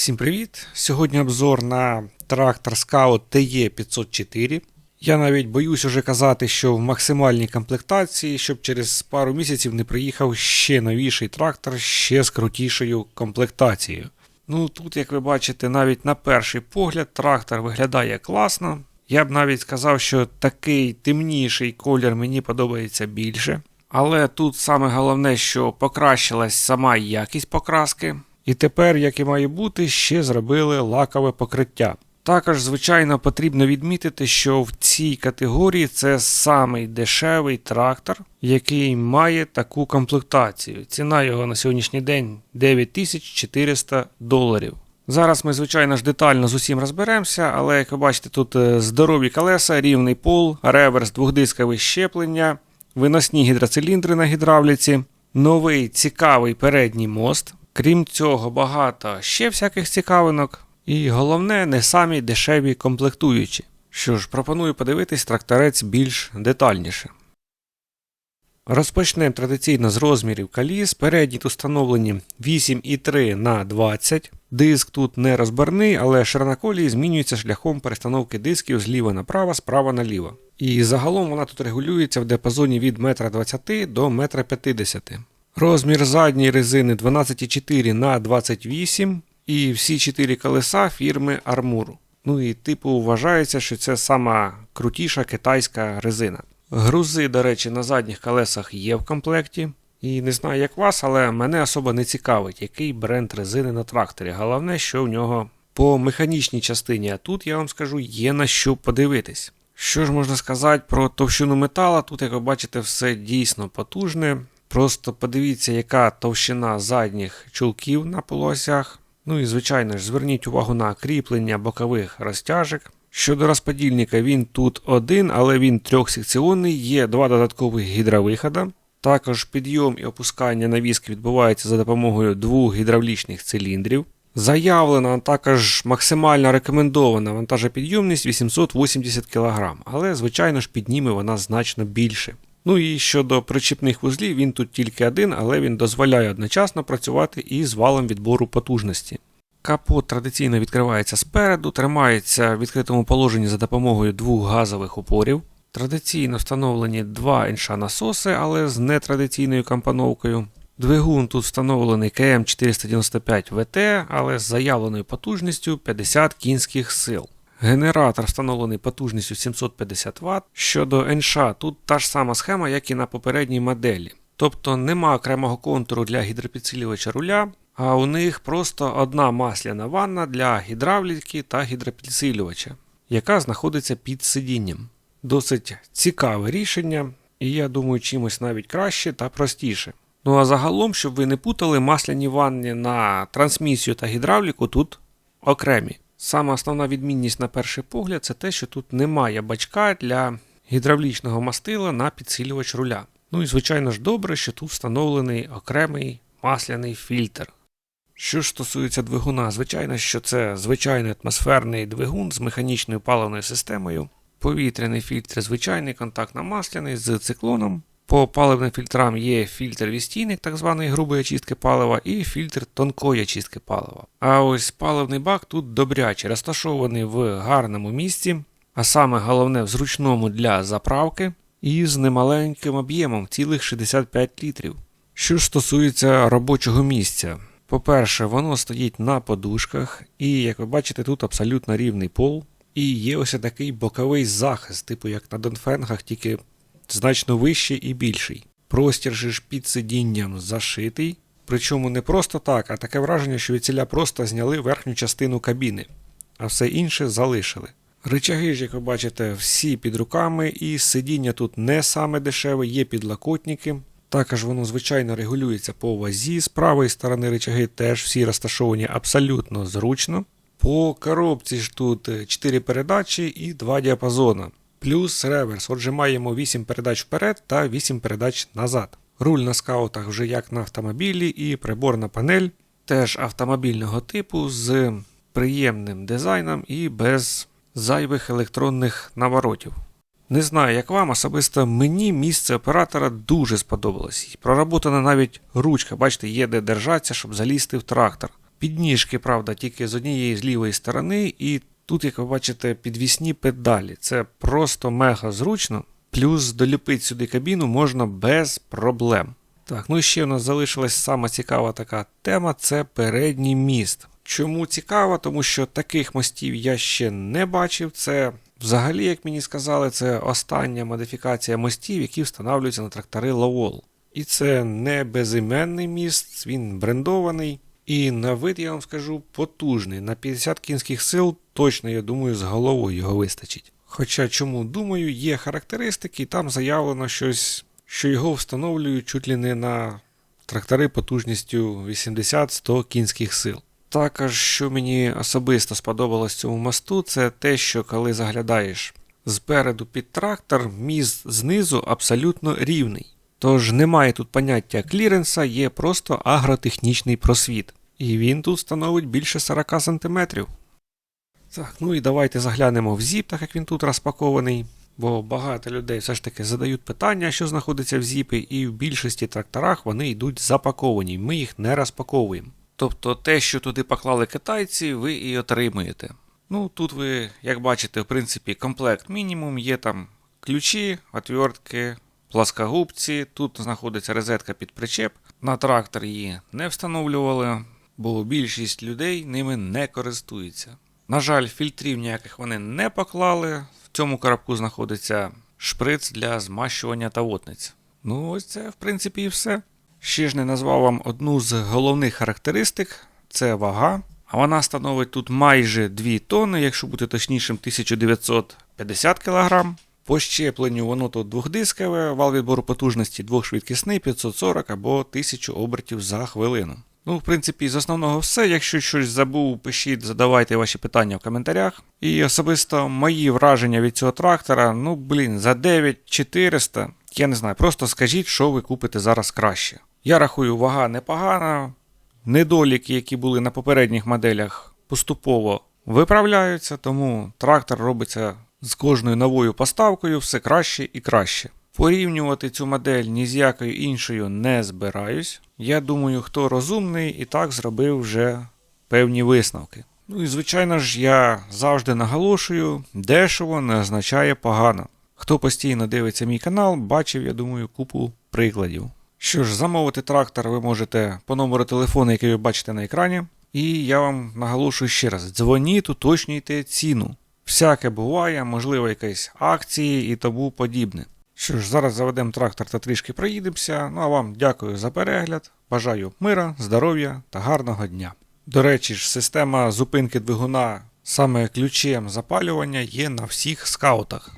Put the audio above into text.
Всім привіт! Сьогодні обзор на трактор Scout TE504. Я навіть боюсь уже казати, що в максимальній комплектації, щоб через пару місяців не приїхав ще новіший трактор ще з крутішою комплектацією. Ну тут, як ви бачите, навіть на перший погляд трактор виглядає класно. Я б навіть сказав, що такий темніший колір мені подобається більше. Але тут саме головне, що покращилась сама якість покраски. І тепер, як і має бути, ще зробили лакове покриття. Також, звичайно, потрібно відмітити, що в цій категорії це самий дешевий трактор, який має таку комплектацію. Ціна його на сьогоднішній день 9400 доларів. Зараз ми, звичайно ж, детально з усім розберемося, але як ви бачите, тут е, здорові колеса, рівний пол, реверс, двохдискове щеплення, виносні гідроциліндри на гідравліці, новий цікавий передній мост. Крім цього, багато ще всяких цікавинок. І головне, не самі дешеві комплектуючі. Що ж, пропоную подивитись тракторець більш детальніше. Розпочнемо традиційно з розмірів коліс. Передні тут встановлені 8,3 на 20. Диск тут не розбарний, але ширина колії змінюється шляхом перестановки дисків зліва направо, справа наліво. І загалом вона тут регулюється в діапазоні від 1,20 м до 1,50 м. Розмір задньої резини 12,4 на 28 і всі 4 колеса фірми Armur. Ну і типу вважається, що це сама крутіша китайська резина. Грузи, до речі, на задніх колесах є в комплекті. І не знаю, як вас, але мене особо не цікавить, який бренд резини на тракторі. Головне, що в нього по механічній частині, а тут я вам скажу, є на що подивитись. Що ж можна сказати про товщину метала? Тут, як ви бачите, все дійсно потужне. Просто подивіться, яка товщина задніх чулків на полуосях. Ну і, звичайно ж, зверніть увагу на кріплення бокових розтяжок. Щодо розподільника, він тут один, але він трьохсекціонний, є два додаткових гідровихода. Також підйом і опускання навіски відбувається за допомогою двох гідравлічних циліндрів. Заявлена також максимально рекомендована вантажопідйомність 880 кг, але, звичайно ж, підніме вона значно більше. Ну і щодо причіпних вузлів, він тут тільки один, але він дозволяє одночасно працювати і з валом відбору потужності. Капот традиційно відкривається спереду, тримається в відкритому положенні за допомогою двох газових упорів. Традиційно встановлені два інша насоси, але з нетрадиційною компоновкою. Двигун тут встановлений КМ495 ВТ, але з заявленою потужністю 50 кінських сил. Генератор встановлений потужністю 750 Вт. Щодо НШ, тут та ж сама схема, як і на попередній моделі. Тобто нема окремого контуру для гідропідсилювача руля, а у них просто одна масляна ванна для гідравліки та гідропідсилювача, яка знаходиться під сидінням. Досить цікаве рішення, і я думаю, чимось навіть краще та простіше. Ну а загалом, щоб ви не путали, масляні ванни на трансмісію та гідравліку тут окремі. Сама основна відмінність на перший погляд це те, що тут немає бачка для гідравлічного мастила на підсилювач руля. Ну і звичайно ж добре, що тут встановлений окремий масляний фільтр. Що ж стосується двигуна, звичайно, що це звичайний атмосферний двигун з механічною паливною системою. Повітряний фільтр звичайний контактно-масляний з циклоном. По паливним фільтрам є фільтр відстійник, так званої грубої очистки палива, і фільтр тонкої очистки палива. А ось паливний бак тут добряче розташований в гарному місці, а саме головне в зручному для заправки, і з немаленьким об'ємом цілих 65 літрів. Що ж стосується робочого місця, по-перше, воно стоїть на подушках, і, як ви бачите, тут абсолютно рівний пол. І є ось такий боковий захист, типу як на Донфенгах, тільки значно вищий і більший. Простір же ж під сидінням зашитий. Причому не просто так, а таке враження, що від просто зняли верхню частину кабіни, а все інше залишили. Ричаги ж, як ви бачите, всі під руками, і сидіння тут не саме дешеве, є підлокотники. Також воно, звичайно, регулюється по вазі. З правої сторони ричаги теж всі розташовані абсолютно зручно. По коробці ж тут 4 передачі і 2 діапазона. Плюс реверс. Отже, маємо 8 передач вперед та 8 передач назад. Руль на скаутах вже як на автомобілі, і приборна панель теж автомобільного типу з приємним дизайном і без зайвих електронних наворотів. Не знаю, як вам, особисто мені місце оператора дуже сподобалось. Проработана навіть ручка, бачите, є де держатися, щоб залізти в трактор. Підніжки, правда, тільки з однієї з лівої сторони, і тут, як ви бачите, підвісні педалі. Це просто мега зручно. Плюс доліпити сюди кабіну можна без проблем. Так, ну і ще у нас залишилась сама цікава така тема це передній міст. Чому цікаво? Тому що таких мостів я ще не бачив. Це взагалі, як мені сказали, це остання модифікація мостів, які встановлюються на трактори Lowell. І це не безіменний міст, він брендований. І на вид, я вам скажу, потужний. На 50 кінських сил точно, я думаю, з головою його вистачить. Хоча чому думаю, є характеристики, і там заявлено щось, що його встановлюють чуть ли не на трактори потужністю 80-100 кінських сил. Також, що мені особисто сподобалось цьому мосту, це те, що коли заглядаєш зпереду під трактор, міст знизу абсолютно рівний. Тож немає тут поняття кліренса, є просто агротехнічний просвіт. І він тут становить більше 40 см. Так, ну і давайте заглянемо в зіп, так як він тут розпакований. Бо багато людей все ж таки задають питання, що знаходиться в зіпі, і в більшості тракторах вони йдуть запаковані, ми їх не розпаковуємо. Тобто те, що туди поклали китайці, ви і отримуєте. Ну, тут ви, як бачите, в принципі, комплект мінімум, є там ключі, отвертки, пласкогубці, тут знаходиться розетка під причеп. На трактор її не встановлювали, бо більшість людей ними не користується. На жаль, фільтрів ніяких вони не поклали. В цьому коробку знаходиться шприц для змащування та отниць. Ну, ось це, в принципі, і все. Ще ж не назвав вам одну з головних характеристик це вага. А вона становить тут майже 2 тонни, якщо бути точнішим, 1950 кг. По щепленню воно тут двохдискове, вал відбору потужності двохшвидкісний 540 або 1000 обертів за хвилину. Ну, в принципі, з основного все. Якщо щось забув, пишіть, задавайте ваші питання в коментарях. І особисто мої враження від цього трактора, ну блін, за 9400, я не знаю, просто скажіть, що ви купите зараз краще. Я рахую, вага непогана. Недоліки, які були на попередніх моделях, поступово виправляються, тому трактор робиться з кожною новою поставкою все краще і краще. Порівнювати цю модель ні з якою іншою не збираюсь. Я думаю, хто розумний і так зробив вже певні висновки. Ну і звичайно ж, я завжди наголошую, дешево не означає погано. Хто постійно дивиться мій канал, бачив, я думаю, купу прикладів. Що ж, замовити трактор ви можете по номеру телефону, який ви бачите на екрані. І я вам наголошую ще раз: дзвоніть, уточнюйте ціну. Всяке буває, можливо, якісь акції і тому подібне. Що ж, зараз заведемо трактор та трішки проїдемося. Ну а вам дякую за перегляд. Бажаю мира, здоров'я та гарного дня. До речі ж, система зупинки двигуна саме ключем запалювання є на всіх скаутах.